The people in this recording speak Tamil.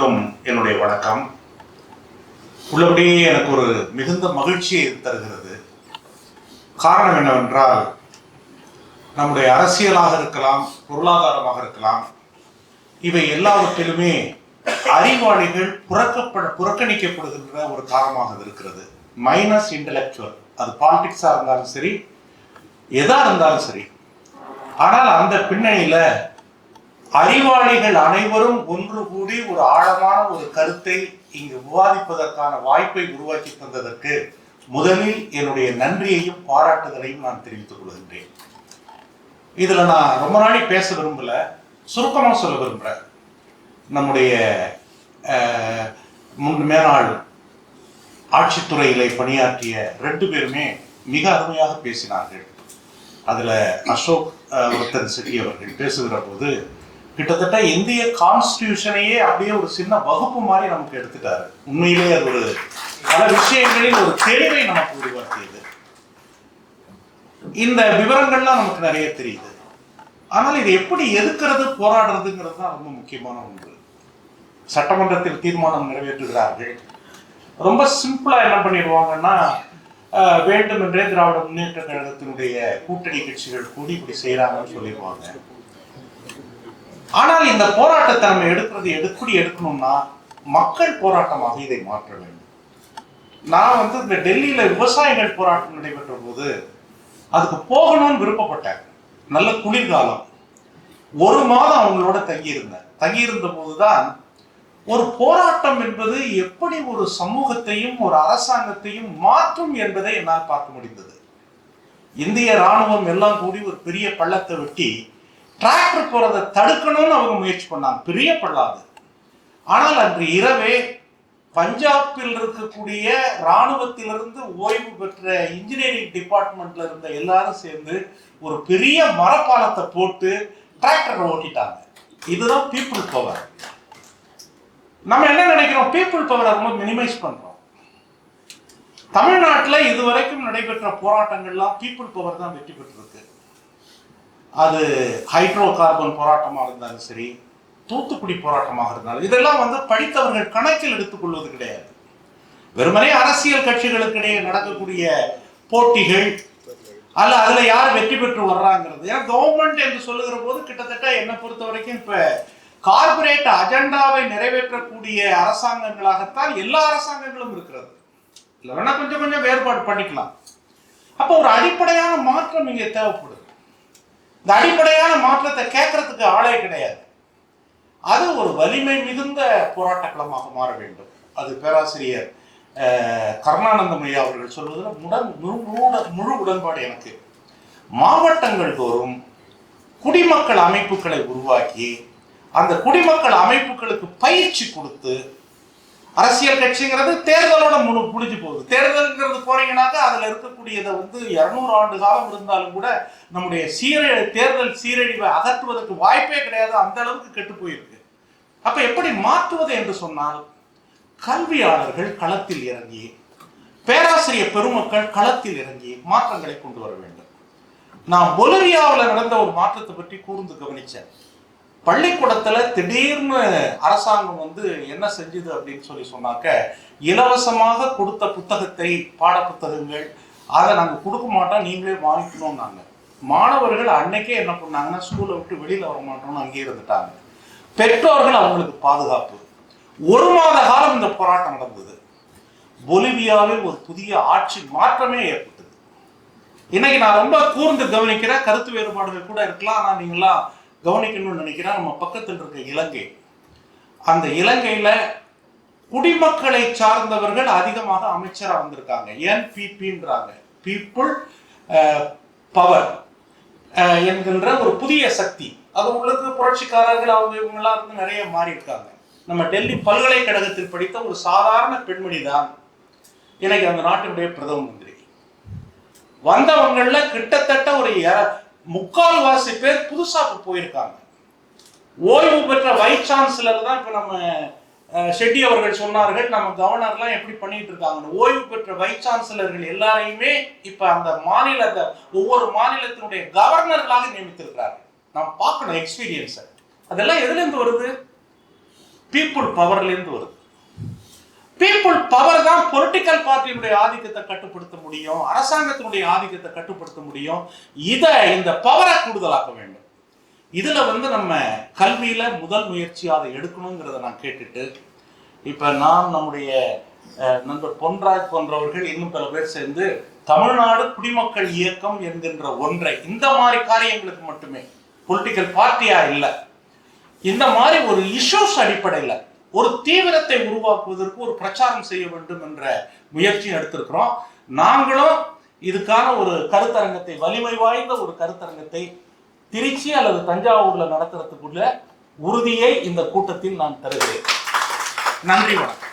அனைவருக்கும் என்னுடைய வணக்கம். உள்ளபடியே எனக்கு ஒரு மிகுந்த மகிழ்ச்சியை தருகிறது. காரணம் என்னவென்றால் நம்முடைய அரசியலாக இருக்கலாம் பொருளாதாரமாக இருக்கலாம் இவை எல்லாவற்றிலுமே அறிவாளிகள் புறக்கப்பட புறக்கணிக்கப்படுகின்ற ஒரு காரணமாக இருக்கிறது. மைனஸ் இன்டலெக்சுவல் அது பாலிடிக்ஸாக இருந்தாலும் சரி எதா இருந்தாலும் சரி. ஆனால் அந்த பின்னணியில் அறிவாளிகள் அனைவரும் ஒன்று கூடி ஒரு ஆழமான ஒரு கருத்தை இங்கு விவாதிப்பதற்கான வாய்ப்பை உருவாக்கி தந்ததற்கு முதலில் என்னுடைய நன்றியையும் பாராட்டுதலையும் நான் தெரிவித்துக் கொள்கின்றேன். இதுல நான் ரொம்ப நாளை பேச விரும்பல சுருக்கமாக சொல்ல விரும்புகிறேன் நம்முடைய முன் மேலாள் ஆட்சித்துறையிலே பணியாற்றிய ரெண்டு பேருமே மிக அருமையாக பேசினார்கள். அதில் அசோக் அஹ், வர்த்தன் செட்டி அவர்கள் பேசுகிற போது கிட்டத்தட்ட இந்திய கான்ஸ்டியூஷனையே அப்படியே ஒரு சின்ன வகுப்பு மாதிரி நமக்கு எடுத்துட்டாரு. உண்மையிலேயே அது ஒரு பல விஷயங்களில் ஒரு தெளிவை நமக்கு உருவாக்கியது. இந்த விவரங்கள்லாம் நமக்கு நிறைய தெரியுது. ஆனால் இதை எப்படி எதுக்கிறது போராடுறதுங்கிறது தான் ரொம்ப முக்கியமான ஒன்று. சட்டமன்றத்தில் தீர்மானம் நிறைவேற்றுகிறார்கள். ரொம்ப சிம்பிளா என்ன பண்ணிடுவாங்கன்னா அஹ், வேண்டுமென்றே திராவிட முன்னேற்ற கழகத்தினுடைய கூட்டணி கட்சிகள் கூடி இப்படி செய்யறாங்கன்னு சொல்லிடுவாங்க. ஆனால் இந்த போராட்டத்தை நம்ம எடுக்கிறது எடுக்கடி எடுக்கணும்னா மக்கள் போராட்டமாக இதை மாற்ற வேண்டும். நான் வந்து இந்த டெல்லியில் விவசாயிகள் போராட்டம் நடைபெற்ற போது அதுக்கு போகணும்னு விருப்பப்பட்டேன். நல்ல குளிர்காலம். ஒரு மாதம் அவங்களோட தங்கியிருந்தேன். தங்கியிருந்த போதுதான் ஒரு போராட்டம் என்பது எப்படி ஒரு சமூகத்தையும் ஒரு அரசாங்கத்தையும் மாற்றும் என்பதை என்னால் பார்க்க முடிந்தது. இந்திய ராணுவம் எல்லாம் கூடி ஒரு பெரிய பள்ளத்தை வெட்டி டிராக்டர் போறதை தடுக்கணும்னு அவங்க முயற்சி பண்ணாங்க. பிரியப்படாது. ஆனால் அன்று இரவே பஞ்சாபில் இருக்கக்கூடிய ராணுவத்திலிருந்து ஓய்வு பெற்ற இன்ஜினியரிங் டிபார்ட்மெண்ட்ல இருந்த எல்லாரும் சேர்ந்து ஒரு பெரிய மரப்பாலத்தை போட்டு டிராக்டரை ஓட்டிட்டாங்க. இதுதான் பீப்புள் பவர் நம்ம என்ன நினைக்கிறோம்? பீப்புள் பவரை ரொம்ப மினிமைஸ் பண்றோம். தமிழ்நாட்டில் இதுவரைக்கும் நடைபெற்ற போராட்டங்கள்லாம் பீப்புள் பவர் தான் வெற்றி பெற்றிருக்கு. அது ஹைட்ரோ கார்பன் போராட்டமாக இருந்தாலும் சரி தூத்துக்குடி போராட்டமாக இருந்தாலும் இதெல்லாம் வந்து படித்தவர்கள் கணக்கில் எடுத்துக்கொள்வது கிடையாது. வெறுமனே அரசியல் கட்சிகளுக்கு இடையே நடக்கக்கூடிய போட்டிகள் அல்ல அதுல யார் வெற்றி பெற்று வர்றாங்கிறது. ஏன்னா கவர்மெண்ட் என்று சொல்லுகிற போது கிட்டத்தட்ட என்னை பொறுத்த வரைக்கும் இப்ப கார்பரேட் அஜெண்டாவை நிறைவேற்றக்கூடிய அரசாங்கங்களாகத்தான் எல்லா அரசாங்கங்களும் இருக்கிறது. இல்லைன்னா வேணா கொஞ்சம் கொஞ்சம் வேறுபாடு பண்ணிக்கலாம். அப்போ ஒரு அடிப்படையான மாற்றம் இங்கே தேவைப்படுது. இந்த அடிப்படையான மாற்றத்தை கேட்கறதுக்கு ஆளே கிடையாது. அது ஒரு வலிமை மிகுந்த போராட்ட களமாக மாற வேண்டும். அது பேராசிரியர் அஹ், கருணானந்தம் ஐயா அவர்கள் சொல்வதில் முடன் முழு முழு உடன்பாடு எனக்கு. மாவட்டங்கள் தோறும் குடிமக்கள் அமைப்புகளை உருவாக்கி அந்த குடிமக்கள் அமைப்புகளுக்கு பயிற்சி கொடுத்து அரசியல் கட்சிங்கிறது தேர்தலோட முழு முடிஞ்சு போகுது. தேர்தல்ங்கிறது போறீங்கன்னாக்கா அதுல இருக்கக்கூடியதை வந்து இருநூறு ஆண்டு காலம் இருந்தாலும் கூட நம்முடைய சீர தேர்தல் சீரழிவை அகற்றுவதற்கு வாய்ப்பே கிடையாது. அந்த அளவுக்கு கெட்டு போயிருக்கு. அப்ப எப்படி மாற்றுவது என்று சொன்னால் கல்வியாளர்கள் களத்தில் இறங்கி பேராசிரியர் பெருமக்கள் களத்தில் இறங்கி மாற்றங்களை கொண்டு வர வேண்டும். நான் பொலிவியாவில் நடந்த ஒரு மாற்றத்தை பற்றி கூர்ந்து கவனிச்சேன். பள்ளிக்கூடத்துல திடீர்னு அரசாங்கம் வந்து என்ன செஞ்சுது அப்படின்னு சொல்லி சொன்னாக்க இலவசமாக கொடுத்த புத்தகத்தை பாட புத்தகங்கள் அதை நாங்கள் கொடுக்க மாட்டோம் நீங்களே வாங்கிக்கணும்னாங்க. மாணவர்கள் அன்னைக்கே என்ன பண்ணாங்கன்னா ஸ்கூலை விட்டு வெளியில் வர மாட்டோம்னு அங்கேயே இருந்துட்டாங்க. பெற்றோர்கள் அவங்களுக்கு பாதுகாப்பு. ஒரு மாத காலம் இந்த போராட்டம் நடந்தது. பொலிவியாவில் ஒரு புதிய ஆட்சி மாற்றமே ஏற்பட்டது. இன்னைக்கு நான் ரொம்ப கூர்ந்து கவனிக்கிற கருத்து வேறுபாடுகள் கூட இருக்கலாம் ஆனால் நீங்களாம் கவனிக்கணும்னு நினைக்கிறேன். நம்ம பக்கத்தில் இருக்க இலங்கை. அந்த இலங்கையில குடிமக்களை சார்ந்தவர்கள் அதிகமாக அமைச்சராக வந்திருக்காங்க என்பிபின்றாங்க பீப்புள் பவர் uh, uh, என்கின்ற ஒரு புதிய சக்தி. அது உங்களுக்கு புரட்சிக்காரர்கள் அவங்க இவங்கெல்லாம் இருந்து நிறைய மாறி இருக்காங்க நம்ம டெல்லி பல்கலைக்கழகத்தில் படித்த ஒரு சாதாரண பெண்மணி தான் இன்னைக்கு அந்த நாட்டினுடைய பிரதம மந்திரி. வந்தவங்கள்ல கிட்டத்தட்ட ஒரு முக்கால்வாசி பேர் புதுசா இப்போ போயிருக்காங்க. ஓய்வு பெற்ற வைஸ் சான்சலர் தான் இப்ப நம்ம ஷெட்டி அவர்கள் சொன்னார்கள் நம்ம கவர்னர்லாம் எப்படி பண்ணிட்டு இருக்காங்கன்னு. ஓய்வு பெற்ற வைஸ் சான்சலர்கள் எல்லாரையுமே இப்ப அந்த மாநில ஒவ்வொரு மாநிலத்தினுடைய கவர்னர்களாக நியமித்திருக்கிறாங்க நாம் பார்க்கணும் எக்ஸ்பீரியன்ஸை அதெல்லாம் எதுல இருந்து வருது? பீப்புள் பவர்லேருந்து வருது. பீப்புள் பவர் தான் பொலிட்டிக்கல் பார்ட்டியினுடைய ஆதிக்கத்தை கட்டுப்படுத்த முடியும். அரசாங்கத்தினுடைய ஆதிக்கத்தை கட்டுப்படுத்த முடியும். இதை இந்த பவரை கூடுதலாக்க வேண்டும். இதுல வந்து நம்ம கல்வியில முதல் முயற்சியாக அதை எடுக்கணுங்கிறத நான் கேட்டுட்டு இப்ப நாம் நம்முடைய நண்பர் பொன்ராஜ் போன்றவர்கள் இன்னும் பல பேர் சேர்ந்து தமிழ்நாடு குடிமக்கள் இயக்கம் என்கின்ற ஒன்றை இந்த மாதிரி காரியங்களுக்கு மட்டுமே பொலிட்டிக்கல் பார்ட்டியா இல்லை. இந்த மாதிரி ஒரு இஷ்யூஸ் அடிப்படையில் ஒரு தீவிரத்தை உருவாக்குவதற்கு ஒரு பிரச்சாரம் செய்ய வேண்டும் என்ற முயற்சி எடுத்திருக்கிறோம். நாங்களும் இதுக்கான ஒரு கருத்தரங்கத்தை வலிமை வாய்ந்த ஒரு கருத்தரங்கத்தை திருச்சி அல்லது தஞ்சாவூர்ல நடத்துறதுக்குள்ள உறுதியை இந்த கூட்டத்தில் நான் தருகிறேன். நன்றி வணக்கம்.